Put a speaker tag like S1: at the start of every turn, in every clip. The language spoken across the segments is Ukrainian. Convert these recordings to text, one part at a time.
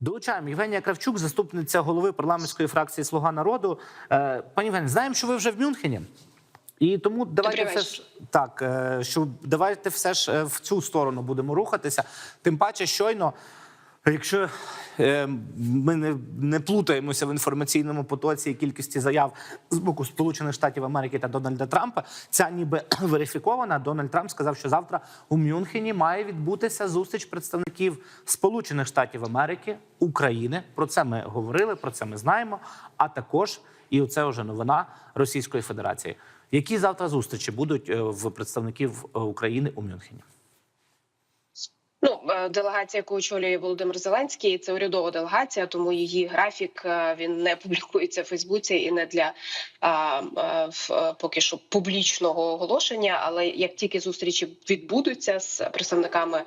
S1: Долучаємо Євгенія Кравчук, заступниця голови парламентської фракції Слуга народу. Е, Пані Євгенія, знаємо, що ви вже в Мюнхені. І тому давайте все ж так, е, що давайте все ж е, в цю сторону будемо рухатися. Тим паче, щойно, якщо е, ми не, не плутаємося в інформаційному потоці і кількості заяв з боку Сполучених Штатів Америки та Дональда Трампа, ця ніби верифікована. Дональд Трамп сказав, що завтра у Мюнхені має відбутися зустріч представників Сполучених Штатів Америки, України. Про це ми говорили, про це ми знаємо. А також і оце вже новина Російської Федерації. Які завтра зустрічі будуть е, в представників е, України у Мюнхені?
S2: Ну, е, делегація, яку очолює Володимир Зеленський, це урядова делегація, тому її графік е, він не публікується в Фейсбуці і не для а, а, е, поки що публічного оголошення. Але як тільки зустрічі відбудуться з представниками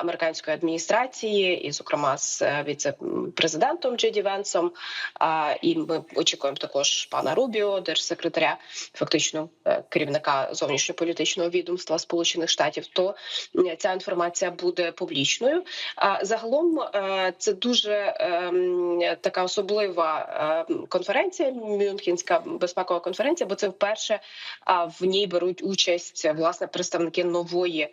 S2: американської адміністрації, і, зокрема, з віце-президентом Джеді Венсом, а, і ми очікуємо також пана Рубіо, держсекретаря, фактично керівника зовнішньополітичного відомства Сполучених Штатів, то ця інформація буде публічною. А загалом е, це дуже ем, така особлива ем, конференція, Мюнхенська безпекова конференція, бо це вперше в ній беруть участь власне представники нової е,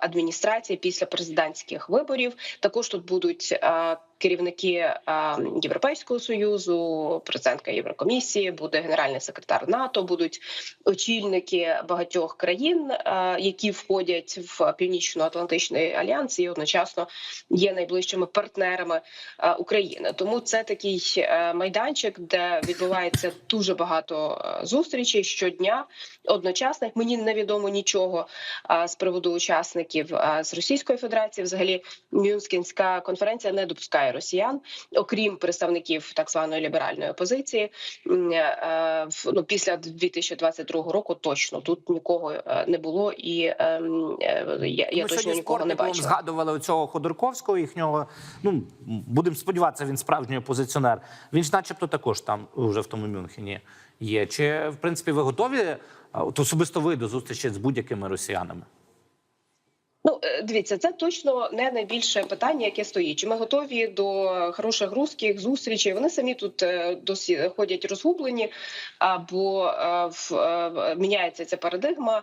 S2: адміністрації після президентських виборів. Також тут будуть. е, Керівники Європейського союзу, президентка Єврокомісії, буде генеральний секретар НАТО, будуть очільники багатьох країн, які входять в північно-атлантичний альянс і одночасно є найближчими партнерами е, України. Тому це такий е, майданчик, де відбувається дуже багато е, зустрічей щодня. Одночасних мені невідомо нічого з приводу учасників з Російської Федерації. Взагалі, Мюнхенська конференція не допускає росіян, окрім представників так званої ліберальної опозиції. Ну після 2022 року точно тут нікого не було, і ем, я, я
S1: Ми
S2: точно нікого не бачила.
S1: згадували цього Ходорковського, їхнього. Ну будемо сподіватися, він справжній опозиціонер. Він ж, начебто, також там вже в тому Мюнхені є. Чи в принципі ви готові от особисто ви до зустрічі з будь-якими росіянами?
S2: Ну, е, дивіться, це точно не найбільше питання, яке стоїть. Чи ми готові до хороших русських зустрічей? Вони самі тут е, досі ходять розгублені, або е, міняється ця парадигма.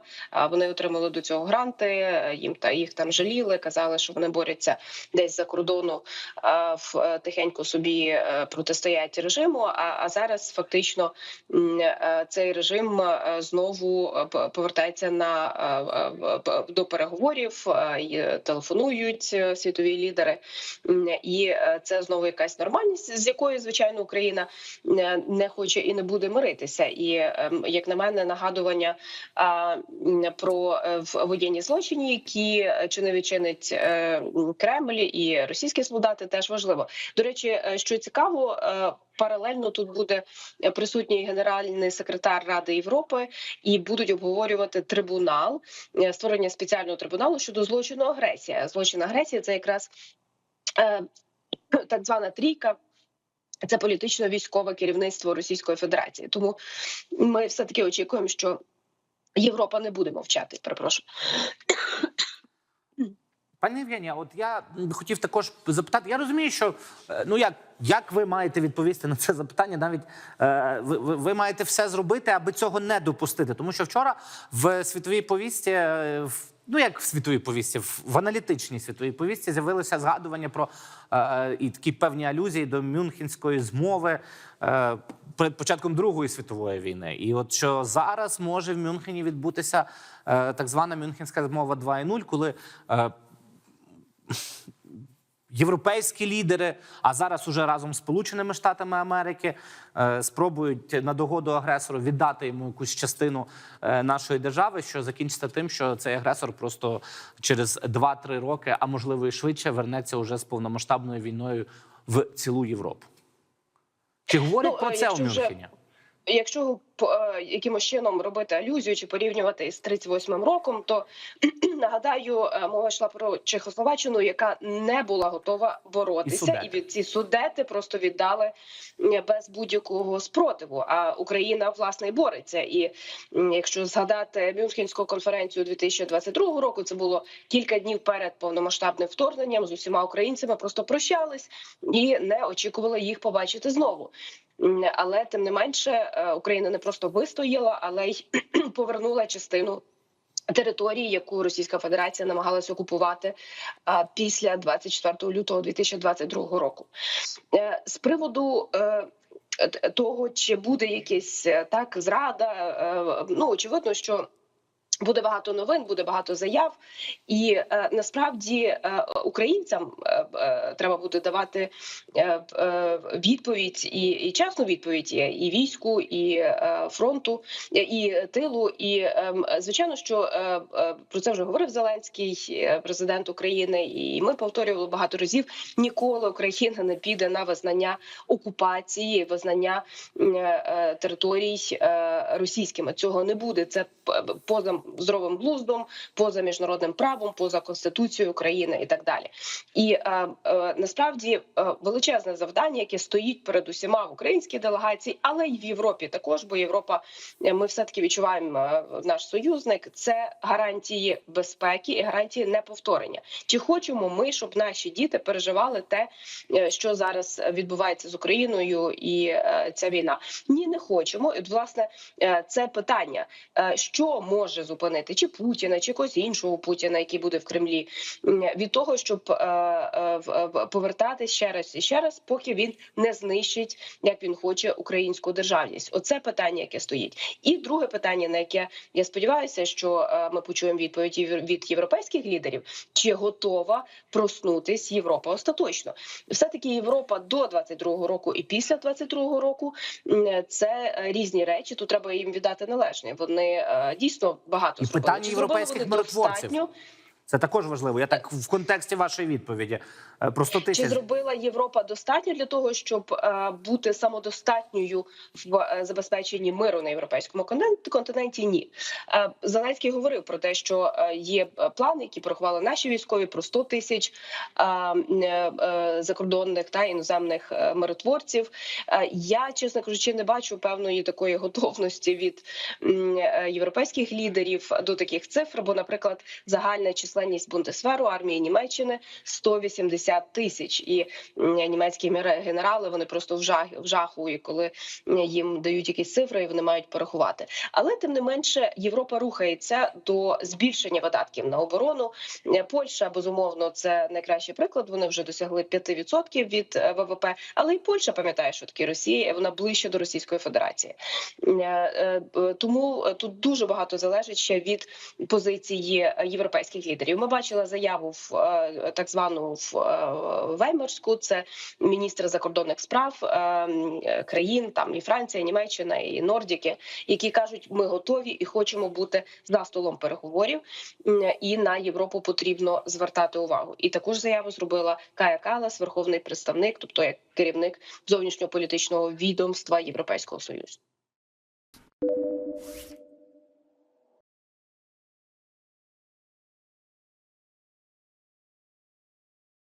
S2: Вони отримали до цього гранти. Їм та їх там жаліли, казали, що вони борються десь за кордону в тихенько собі протистоять режиму. А, а зараз фактично цей режим знову повертається на до переговорів. Е, і телефонують е, світові лідери, і е, це знову якась нормальність, з якою звичайно Україна е, не хоче і не буде миритися. І ем, як на мене, нагадування про е, воєнні злочини, які е, чи не відчинить е, Кремль і російські солдати, теж важливо. До речі, е, що цікаво. Паралельно тут буде присутній генеральний секретар Ради Європи, і будуть обговорювати трибунал е, створення спеціального трибуналу щодо злочину агресія. Злочин агресії це якраз е, так звана трійка. Це політично-військове керівництво Російської Федерації. Тому ми все таки очікуємо, що Європа не буде мовчати. Перепрошую.
S1: Пані Євгенія, от я хотів також запитати. Я розумію, що е, ну як, як ви маєте відповісти на це запитання? Навіть е, ви, ви, маєте все зробити, аби цього не допустити. Тому що вчора в світовій повісті, е, в, ну як в світовій повісті, в, в аналітичній світовій повісті з'явилося згадування про е, е, і такі певні алюзії до Мюнхенської змови. Е, Перед початком Другої світової війни, і от що зараз може в Мюнхені відбутися е, так звана Мюнхенська змова 2.0, коли е, європейські лідери, а зараз уже разом з Сполученими Штатами Америки е, спробують на догоду агресору віддати йому якусь частину е, нашої держави, що закінчиться тим, що цей агресор просто через 2-3 роки, а можливо і швидше, вернеться уже з повномасштабною війною в цілу Європу. Чи говорять
S2: Ну,
S1: про
S2: е,
S1: це у
S2: якщо вже-
S1: Мюнхені?
S2: Якщо е, якимось чином робити алюзію чи порівнювати з 38-м роком, то нагадаю, е, мова йшла про Чехословаччину, яка не була готова боротися,
S1: Судети.
S2: і від ці судети просто віддали без будь-якого спротиву. А Україна власне і бореться. І якщо згадати Мюнхенську конференцію 2022 року, це було кілька днів перед повномасштабним вторгненням з усіма українцями, просто прощались і не очікували їх побачити знову. Але тим не менше е, Україна не просто вистояла, але й повернула частину. Території, яку Російська Федерація намагалася окупувати після 24 лютого 2022 року, Е, з приводу е, того, чи буде якась так зрада, ну очевидно, що. Буде багато новин, буде багато заяв, і е, насправді е, українцям е, е, треба буде давати е, е, відповідь і, і чесну відповідь і, війську, і е, фронту, і тилу. І е, звичайно, що е, е, про це вже говорив Зеленський, е, президент України, і ми повторювали багато разів. Ніколи Україна не піде на визнання окупації, визнання м, е, територій е, російськими. Цього не буде. Це поза здоровим глуздом, поза міжнародним правом, поза конституцією України і так далі. І е, е, насправді е, величезне завдання, яке стоїть перед усіма в українській делегації, але й в Європі також, бо Європа ми все таки відчуваємо наш союзник. Це гарантії безпеки і гарантії неповторення. Чи хочемо ми, щоб наші діти переживали те, що зараз відбувається з Україною і ця війна? Ні, не хочемо. І власне це питання, е, що може зупинити чи Путіна, чи когось іншого Путіна, який буде в Кремлі, від того, щоб е, е, повертатись ще раз і ще раз, поки він не знищить, як він хоче, українську державність. Оце питання, яке стоїть. І друге питання, на яке я сподіваюся, що е, ми почуємо відповіді від європейських лідерів, чи готова проснутись Європа остаточно. Все таки Європа до 22-го року і після 22-го року це е, різні речі. Тут треба їм віддати належне. Вони е, дійсно багато
S1: І питання європейських миротворців. Це також важливо. Я так в контексті вашої відповіді Е, про 100
S2: Чи зробила Європа достатньо для того, щоб е, бути самодостатньою в е, забезпеченні миру на європейському континенті? Ні. Зеленський говорив про те, що є плани, які порахували наші військові про 100 тисяч закордонних та іноземних миротворців. Я, чесно кажучи, не бачу певної такої готовності від європейських лідерів до таких цифр. Бо, наприклад, загальна численність Бундесверу армії Німеччини 180 тисяч, і німецькі генерали вони просто в жаху, в жаху, і коли їм дають якісь цифри, і вони мають порахувати. Але тим не менше, Європа рухається до збільшення видатків на оборону. Е, Польща безумовно це найкращий приклад. Вони вже досягли 5% від е, ВВП. Але і Польща пам'ятає, що таке Росія, і вона ближче до Російської Федерації. Е, Тому тут дуже багато залежить ще від позиції європейських лідерів. Ми бачили заяву в е, так звану в е, Веймарську. Це міністри закордонних справ е, країн, там і Франція, і Німеччина, і Нордіки, які кажуть, ми готові і хочемо бути за столом переговорів. І на Європу потрібно звертати увагу. І також заяву зробила Кая Калас, верховний представник, тобто як керівник зовнішньополітичного відомства Європейського союзу.